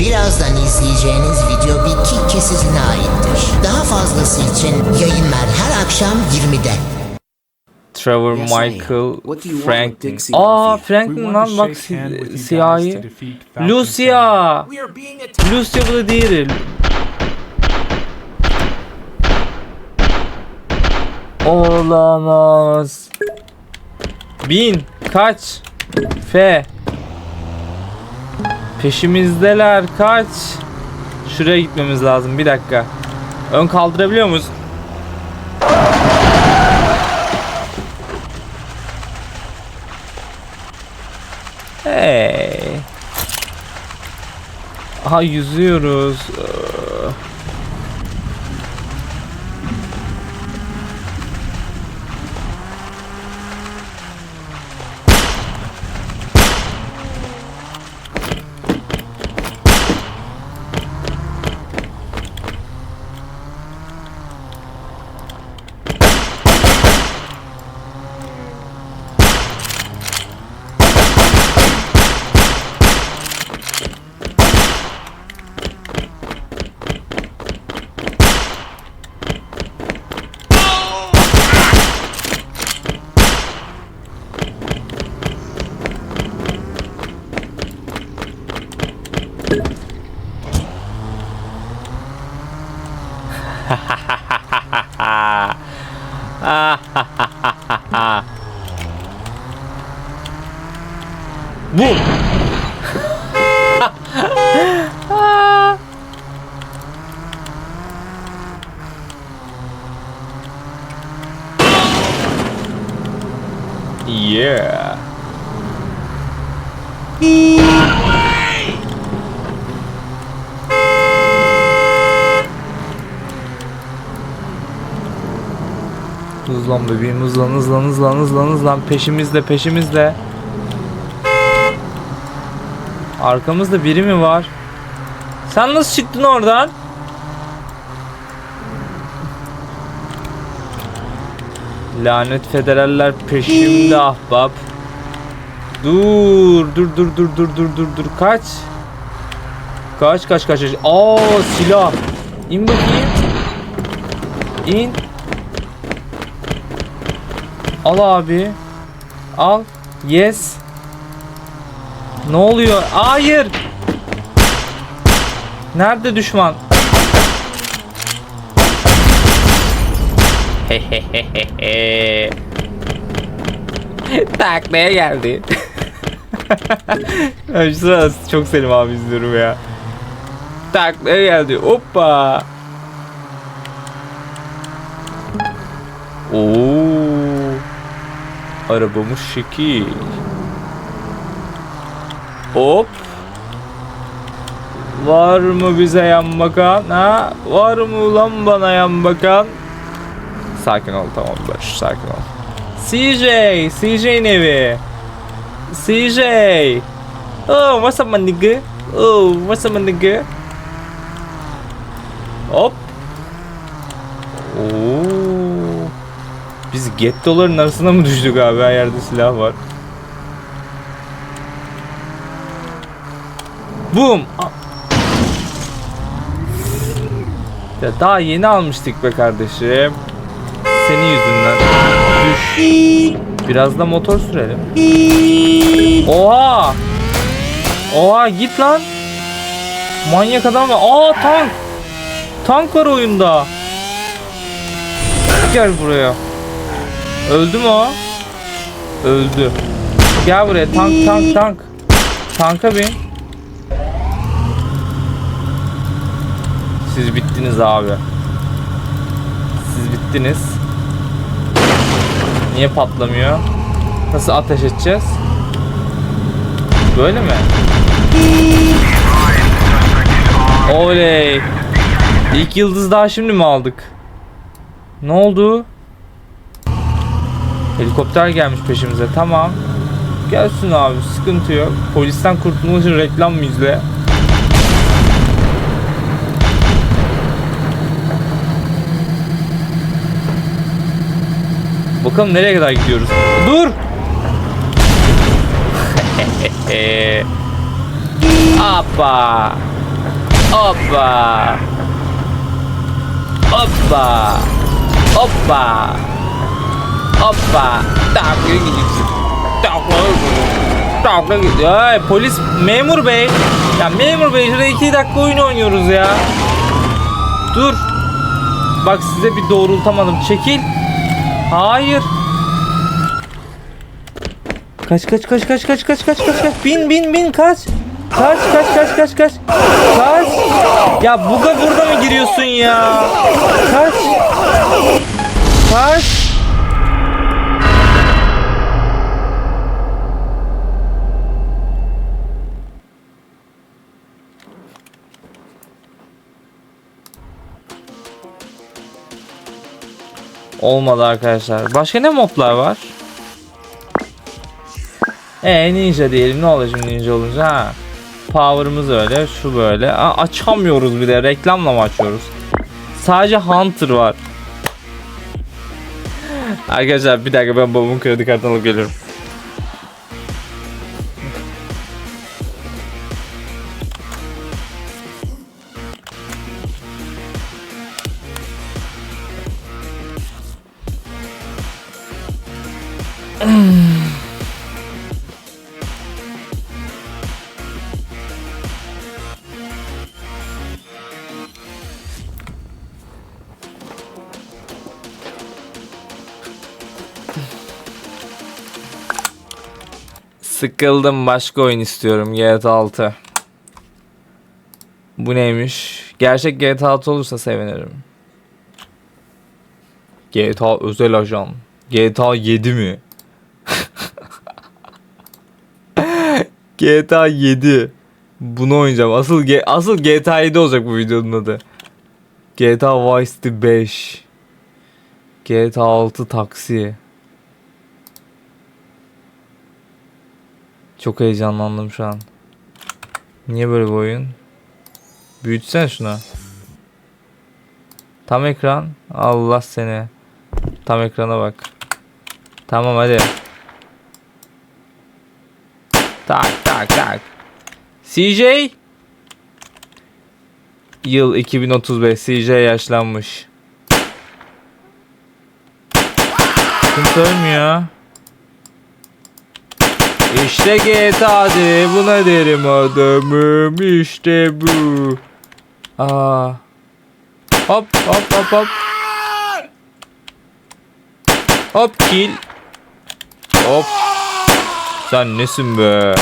Birazdan izleyeceğiniz video bir kick kesitine aittir. Daha fazlası için yayınlar her akşam 20'de. Trevor. Michael. Dixie Aa? Franklin lan bak si- siyahi. Lucia. Lucia bu da diğeri. Olamaz. Bin. Kaç. F. Peşimizdeler. Kaç. Şuraya gitmemiz lazım. Bir dakika. Ön kaldırabiliyor muyuz? Hey. Aha yüzüyoruz. Ee, Bu. yeah. Hızlan bebeğim hızlan hızlan hızlan hızlan hızlan peşimizde peşimizde. Arkamızda biri mi var? Sen nasıl çıktın oradan? Lanet federaller peşimde ahbap. Dur dur dur dur dur dur dur dur kaç. Kaç kaç kaç. kaç. Aa silah. İn bakayım. İn. Al abi. Al. Yes. Ne oluyor? Hayır. Nerede düşman? Taklaya geldi. Şu çok Selim abi izliyorum ya. Taklaya geldi. Hoppa. Oo. Arabamız şekil. Hop. Var mı bize yan bakan? Ha? Var mı ulan bana yan bakan? Sakin ol tamam Barış sakin ol. CJ, CJ'nin evi. CJ. Oh, what's up my nigga? Oh, what's up my nigga? Hop. Oo. Gettoların arasına mı düştük abi? Her yerde silah var. Boom. Ya daha yeni almıştık be kardeşim. Senin yüzünden. Düş. Biraz da motor sürelim. Oha. Oha git lan. Manyak adam var. Aa tank. Tank var oyunda. Gel buraya. Öldü mü o? Öldü. Gel buraya tank tank tank. Tanka bin. Siz bittiniz abi. Siz bittiniz. Niye patlamıyor? Nasıl ateş edeceğiz? Böyle mi? Oley. İlk yıldız daha şimdi mi aldık? Ne oldu? Helikopter gelmiş peşimize. Tamam. Gelsin abi sıkıntı yok. Polisten kurtulmak için reklam mı izle? Bakalım nereye kadar gidiyoruz. Dur! Appa! Hoppa. Hoppa. Hoppa. Hoppa. Takla gideceksin. Takla Takla gidiyor. Ay, polis memur bey. Ya memur bey şurada iki dakika oyun oynuyoruz ya. Dur. Bak size bir doğrultamadım. Çekil. Hayır. Kaç kaç kaç kaç kaç kaç kaç kaç kaç bin bin bin kaç kaç kaç kaç kaç kaç kaç ya buga burada mı giriyorsun ya kaç kaç Olmadı arkadaşlar. Başka ne moblar var? E ninja diyelim ne olacak şimdi ninja olunca ha. Power'ımız öyle şu böyle. Aa, açamıyoruz bir de reklamla mı açıyoruz? Sadece Hunter var. Arkadaşlar bir dakika ben babamın kredi kartını alıp geliyorum. Sıkıldım başka oyun istiyorum GTA 6. Bu neymiş? Gerçek GTA 6 olursa sevinirim. GTA özel ajan. GTA 7 mi? GTA 7. Bunu oynayacağım. Asıl G- asıl GTA 7 olacak bu videonun adı. GTA Vice City 5. GTA 6 taksi. Çok heyecanlandım şu an. Niye böyle bir oyun? Büyütsen şunu. Tam ekran. Allah seni. Tam ekrana bak. Tamam hadi. Tak tak tak. CJ. Yıl 2035. CJ yaşlanmış. Kimse ölmüyor. İşte GTA'dı buna derim adamım işte bu. Aa. Hop hop hop hop. Hop kill. Hop. Sen nesin be?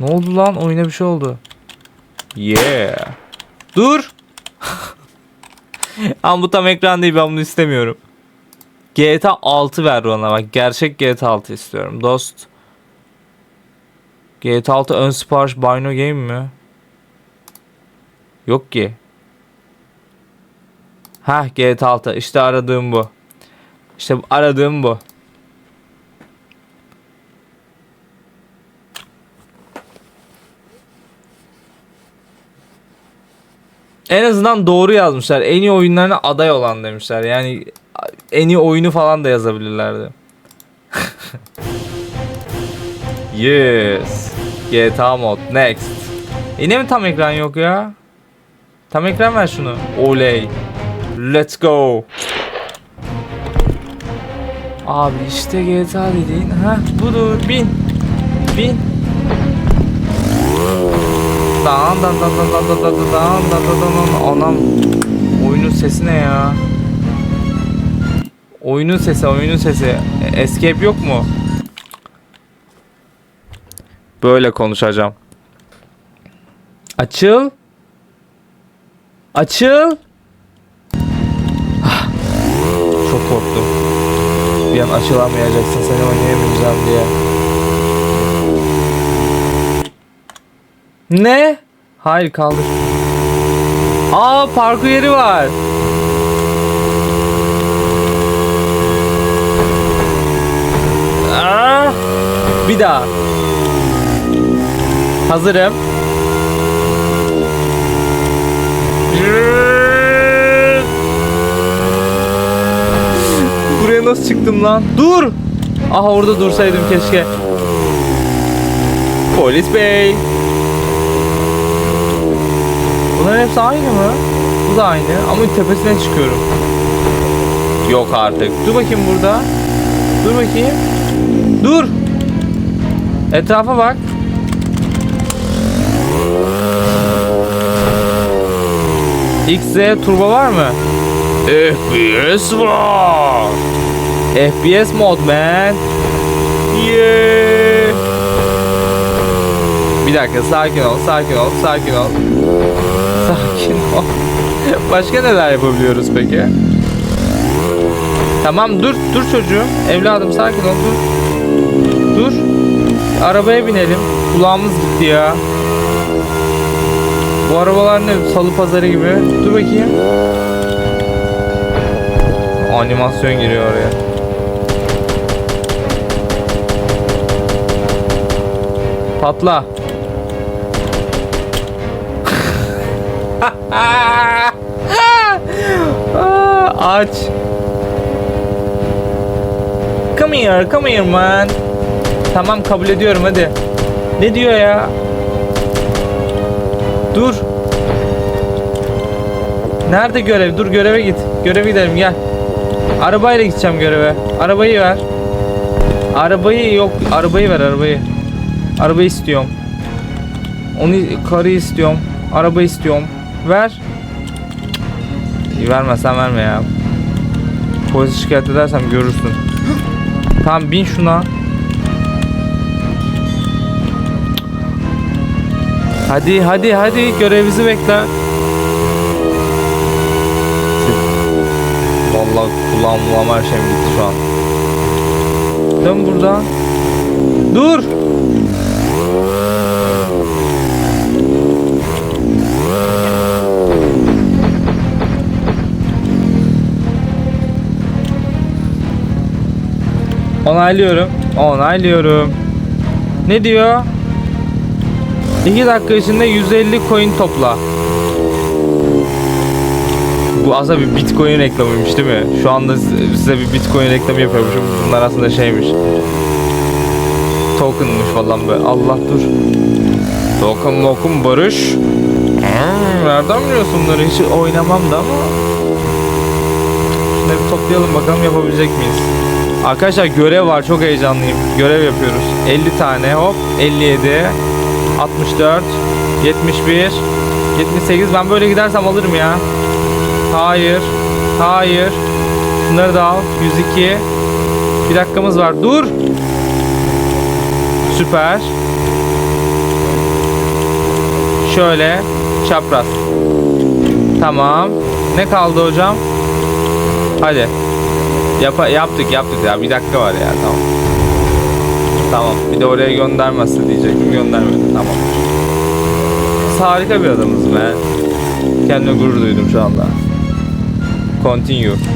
Ne oldu lan? Oyuna bir şey oldu. Yeah. Dur. Ama bu tam ekran değil ben bunu istemiyorum. GTA 6 ver bana bak. Gerçek GTA 6 istiyorum dost. GTA 6 ön sipariş Bino Game mi? Yok ki. Ha GTA 6 işte aradığım bu. İşte aradığım bu. En azından doğru yazmışlar. En iyi oyunlarına aday olan demişler. Yani en iyi oyunu falan da yazabilirlerdi. Yes. GTA mod next. Yine mi tam ekran yok ya? Tam ekran ver şunu. Oley. Let's go. Abi işte GTA dediğin ha budur bin bin Dan dan dan dan dan dan dan dan dan dan dan Anam oyunun sesi ne ya? Oyunun sesi oyunun sesi Escape yok mu? Böyle konuşacağım. Açıl. Açıl. Ah, Çok korktum. Bir an açılamayacaksın seni oynayamayacağım diye. Ne? Hayır kaldır. Aa parkur yeri var. Aa, bir daha. Hazırım. Buraya nasıl çıktım lan? Dur! Aha orada dursaydım keşke. Polis bey. Bunların hepsi aynı mı? Bu da aynı ama tepesine çıkıyorum. Yok artık. Dur bakayım burada. Dur bakayım. Dur. Etrafa bak. XZ turbo var mı? FPS var. FPS mod man. Yeah. Bir dakika sakin ol, sakin ol, sakin ol. Sakin ol. Başka neler yapabiliyoruz peki? Tamam dur, dur çocuğum. Evladım sakin ol, dur. Dur. Arabaya binelim. Kulağımız gitti ya. Bu arabalar ne? Salı pazarı gibi. Dur bakayım. Animasyon giriyor oraya. Patla. Aç. Come here, come here man. Tamam kabul ediyorum hadi. Ne diyor ya? Dur. Nerede görev? Dur göreve git. Göreve gidelim gel. Arabayla gideceğim göreve. Arabayı ver. Arabayı yok. Arabayı ver arabayı. Arabayı istiyorum. Onu karı istiyorum. Araba istiyorum. Ver. İyi vermezsen verme ya. Polisi şikayet edersem görürsün. Tamam bin şuna. Hadi hadi hadi görevimizi bekle. Vallahi kulağım kulağım her şeyim gitti şu an. Dön buradan. Dur. Onaylıyorum. Onaylıyorum. Ne diyor? 2 dakika içinde 150 coin topla. Bu aslında bir bitcoin reklamıymış değil mi? Şu anda size- bir bitcoin reklamı yapıyormuşum. Bunlar aslında şeymiş. Token'mış falan böyle. Allah dur. Token mokum barış. Hmm, nereden biliyorsun bunları? Hiç oynamam da ama. Şunları bir toplayalım bakalım yapabilecek miyiz? Arkadaşlar görev var çok heyecanlıyım. Görev yapıyoruz. 50 tane hop 57 64 71 78 ben böyle gidersem alırım ya. Hayır. Hayır. Şunları da al. 102. Bir dakikamız var. Dur. Süper. Şöyle çapraz. Tamam. Ne kaldı hocam? Hadi. Yapa yaptık yaptık ya. Bir dakika var ya. Tamam. Tamam. Bir de oraya göndermezse diyecektim. Göndermedi. Tamam. Harika bir adamız be. Kendime gurur duydum şu anda. Continue.